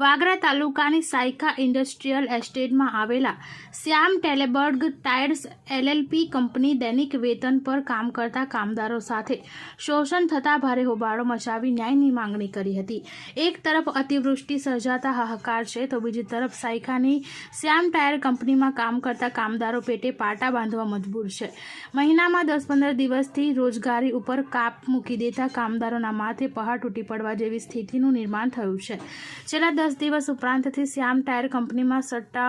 વાગરા તાલુકાની સાયકા ઇન્ડસ્ટ્રીયલ એસ્ટેટમાં આવેલા શ્યામ ટેલેબર્ગ ટાયર્સ એલએલપી કંપની દૈનિક વેતન પર કામ કરતા કામદારો સાથે શોષણ થતા ભારે હોબાળો મચાવી ન્યાયની માંગણી કરી હતી. એક તરફ અતિવૃષ્ટિ સર્જાતા હાહાકાર છે, તો બીજી તરફ સાયકાની શ્યામ ટાયર કંપનીમાં કામ કરતા કામદારો પેટે પાટા બાંધવા મજબૂર છે. મહિનામાં દસ પંદર દિવસથી રોજગારી ઉપર કાપ મૂકી દેતા કામદારોના માથે પહાડ તૂટી પડવા જેવી સ્થિતિનું નિર્માણ થયું છે. છેલ્લા દસ દિવસ ઉપરાંતથી શ્યામ ટાયર કંપનીમાં સટ્ટા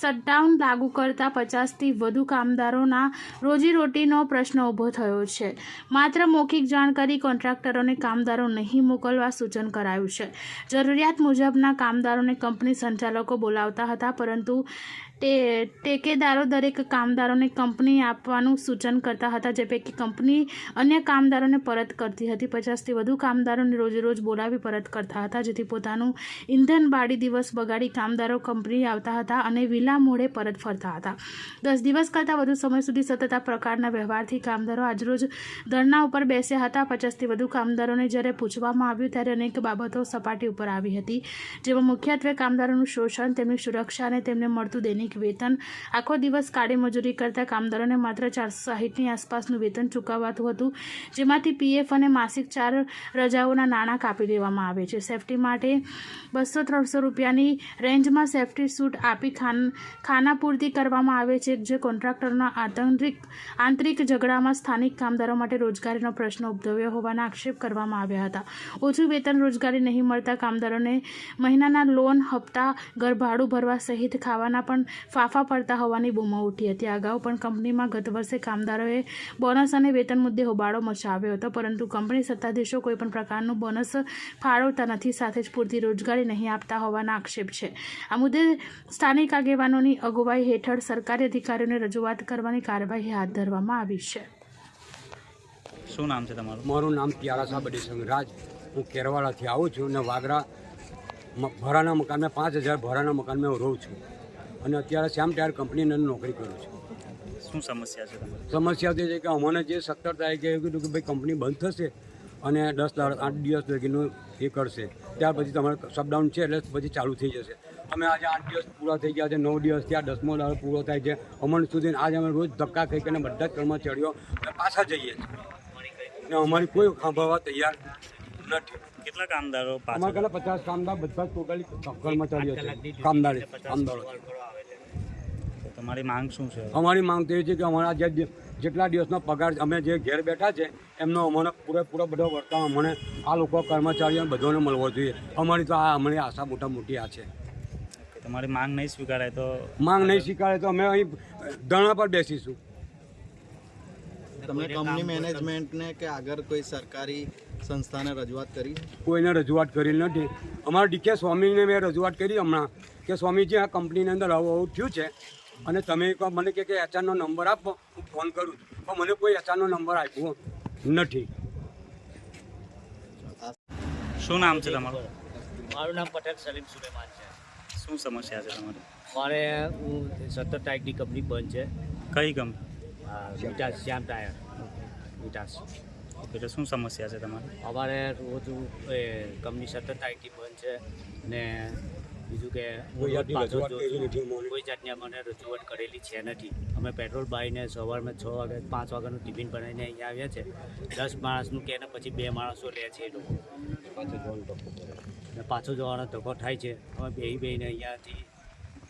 શટડાઉન લાગુ કરતા પચાસથી વધુ કામદારોના રોજીરોટીનો પ્રશ્ન ઊભો થયો છે. માત્ર મૌખિક જાણ કરી કોન્ટ્રાક્ટરોને કામદારો નહીં મોકલવા સૂચન કરાયું છે. જરૂરિયાત મુજબના કામદારોને કંપની સંચાલકો બોલાવતા હતા, પરંતુ ટે, ટેકેદારો દરેક કામદારોને કંપની આપવાનું સૂચન કરતા હતા, જે પૈકી કંપની અન્ય કામદારોને પરત કરતી હતી. પચાસથી વધુ કામદારોને રોજ રોજ બોલાવી પરત કરતા હતા, જેથી પોતાનું ઇંધણ બાળી દિવસ બગાડી કામદારો કંપની આવતા હતા અને વિલા મોડે પરત ફરતા હતા. દસ દિવસ કરતાં વધુ સમય સુધી સતત આ પ્રકારના વ્યવહારથી કામદારો આજરોજ ધરના ઉપર બેસ્યા હતા. પચાસથી વધુ કામદારોને જ્યારે પૂછવામાં આવ્યું ત્યારે અનેક બાબતો સપાટી ઉપર આવી હતી. જેમાં મુખ્યત્વે કામદારોનું શોષણ, તેમની સુરક્ષા અને તેમને મળતું દૈનિક વેતન. આખો દિવસ કાળી મજૂરી કરતા કામદારોને માત્ર ચારસો સાહીઠની આસપાસનું વેતન ચૂકવવાતું હતું, જેમાંથી પીએફ અને માસિક ચાર રજાઓના નાણાં કાપી દેવામાં આવે છે. સેફટી માટે બસો ત્રણસો રૂપિયાની રેન્જમાં સેફટી સૂટ આપી ખાન ખાનાપૂર્તિ કરવામાં આવે છે, જે કોન્ટ્રાક્ટરના આંતરિક આંતરિક ઝઘડામાં સ્થાનિક કામદારો માટે રોજગારીનો પ્રશ્ન ઉદ્ભવ્યો હોવાના આક્ષેપ કરવામાં આવ્યા હતા. ઓછું વેતન રોજગારી નહીં મળતા કામદારોને મહિનાના લોન હપ્તા ઘર ભાડું ભરવા સહિત ખાવાના પણ ફાફા પડતા હોવાની બૂમો ઉઠી હતી. અગાઉ પણ કંપનીમાં ગત વર્ષે કામદારોએ બોનસ અને વેતન મુદ્દે હોબાળો મચાવ્યો હતો, પરંતુ કંપની સત્તાધીશો કોઈપણ પ્રકારનું બોનસ ફાળવતા નથી, સાથે જ પૂરતી રોજગારી નહીં આપતા હોવાના આક્ષેપ છે. આ મુદ્દે સ્થાનિક આગેવાનોની અગુવાઈ હેઠળ સરકારી અધિકારીઓને રજૂઆત કરવાની કાર્યવાહી હાથ ધરવામાં આવી છે. શું નામ છે તમારું? મારું નામ પ્યારાસા બડી સંગરાજ હું કેરવાડાથી આવું છું અને વાગરા ભરાના મકાનમાં પાંચ હજાર ભરાના મકાનમાં હું રહું છું. અને અત્યારે શ્યામ ટાયર કંપનીની અંદર નોકરી કરું છું. શું સમસ્યા છે સમસ્યા તે છે કે અમને જે સત્તર તારીખે એવું કીધું કે ભાઈ કંપની બંધ થશે અને દસ દાડ આઠ દિવસ લગીનું એ કરશે. ત્યાર પછી તમારે શટડાઉન છે એટલે પછી ચાલુ થઈ જશે. અમે આજે આઠ દિવસ પૂરા થઈ ગયા છે નવ દિવસ ત્યાં દસમો દાડો પૂરો થાય છે. અમણ સુધી આજે અમે રોજ ધક્કા ખાઈ કરીને બધા જ કર્મચારીઓ અને પાછા જઈએ છીએ. ને અમારી કોઈ સાંભળવા તૈયાર નથી. કેટલા કામદારો અમારા પચાસ કામદાર બધા ટોટલી કર્મચારીઓ છે. કામદારી કામદારો. તમારી માંગ શું છે? અમારી માંગ તો એ છે કે અમારા જે જેટલા દિવસનો પગાર અમે જે ઘેર બેઠા છે એમનો અમને પૂરેપૂરો બધો વર્તાવ અમને આ લોકો કર્મચારીઓ બધોને મળવો જોઈએ. અમારી તો આ અમારી આશા મોટા મોટી આ છે. તમારી માંગ નહીં સ્વીકારાય તો? માંગ નહીં સ્વીકારે તો અમે અહીં ધરણા પર બેસીશું. તમે કંપની મેનેજમેન્ટને કે આગળ કોઈ સરકારી સંસ્થાને રજૂઆત કરી કોઈને રજૂઆત કરી નથી. અમારા ડીકે સ્વામીને મેં રજૂઆત કરી હમણાં કે સ્વામીજી આ કંપનીની અંદર આવું આવું થયું છે. અને તમે એકવાર મને કે કે એચઆરનો નંબર આપો હું ફોન કરું છું. પણ મને કોઈ એચઆરનો નંબર આપ્યો નથી. શું નામ છે તમારું? મારું નામ પટેલ સલીમ સુલેમાન છે. શું સમસ્યા છે તમારી? મારે હું સત્તર તારીખની કંપની બંધ છે. કઈ કંપની? આ વિટાસ શ્યામ ટાયર. વિટાસ એટલે શું સમસ્યા છે તમારી? અમારે રોજ એ કંપની સત્તર તારીખથી બંધ છે ને બીજું કે કોઈ જાતની અમને. રજૂઆત કરેલી છે નથી. અમે પેટ્રોલ બાઈને સવારમાં છ વાગે પાંચ વાગ્યાનું ટિફિન બનાવીને અહીંયા આવ્યા છે. દસ માણસનું કે ને પછી બે માણસો લે છે એ લોકો. ને પાછો જવાનો ધક્કો થાય છે. અમે બે બેને અહીંયાથી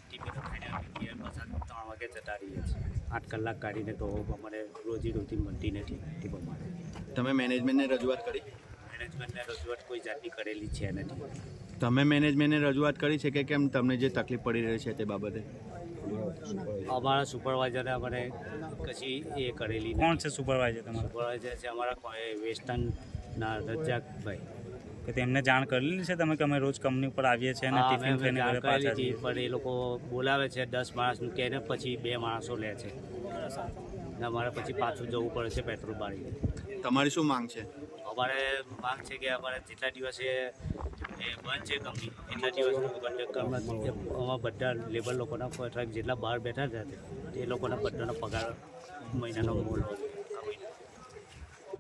ટિફિન ખાઈને અમે ઘેર પાછા ત્રણ વાગે જતા રહીએ છીએ. આઠ કલાક કાઢીને તો અમને રોજી રોટી મળતી નથી તે પ્રમાણે. તમે મેનેજમેન્ટને રજૂઆત કરી? મેનેજમેન્ટને રજૂઆત કોઈ જાતની કરેલી છે નથી. તમે મેનેજમેન્ટને રજૂઆત કરી છે કે કેમ તમને જે તકલીફ પડી રહી છે તે બાબતે? અમારા સુપરવાઇઝરે અમને કશી એ કરેલી કોણ છે સુપરવાઇઝર તમારું? સુપરવાઇઝર છે અમારા કોઈ વેસ્ટર્નના રજાકભાઈ કે તેમને જાણ કરેલી છે તમે કે અમે રોજ કંપની ઉપર આવીએ છીએ અને ટિફિન લઈને ઘરે પાછા જઈએ પણ એ લોકો બોલાવે છે દસ માણસનું કહે ને પછી બે માણસો લે છે. ને અમારે પછી પાછું જવું પડે છે પેટ્રોલ બાળીને. તમારી શું માંગ છે? અમારે માંગ છે કે અમારે જેટલા દિવસે એ બંધ છે કંપની, એટલા દિવસનું કંડક્ટરમાં અમારા બધા લેબર લોકોના કોન્ટ્રાક્ટ જેટલા બહાર બેઠા હતા એ લોકોના બધાનો પગાર મહિનાનો મોલ હોય.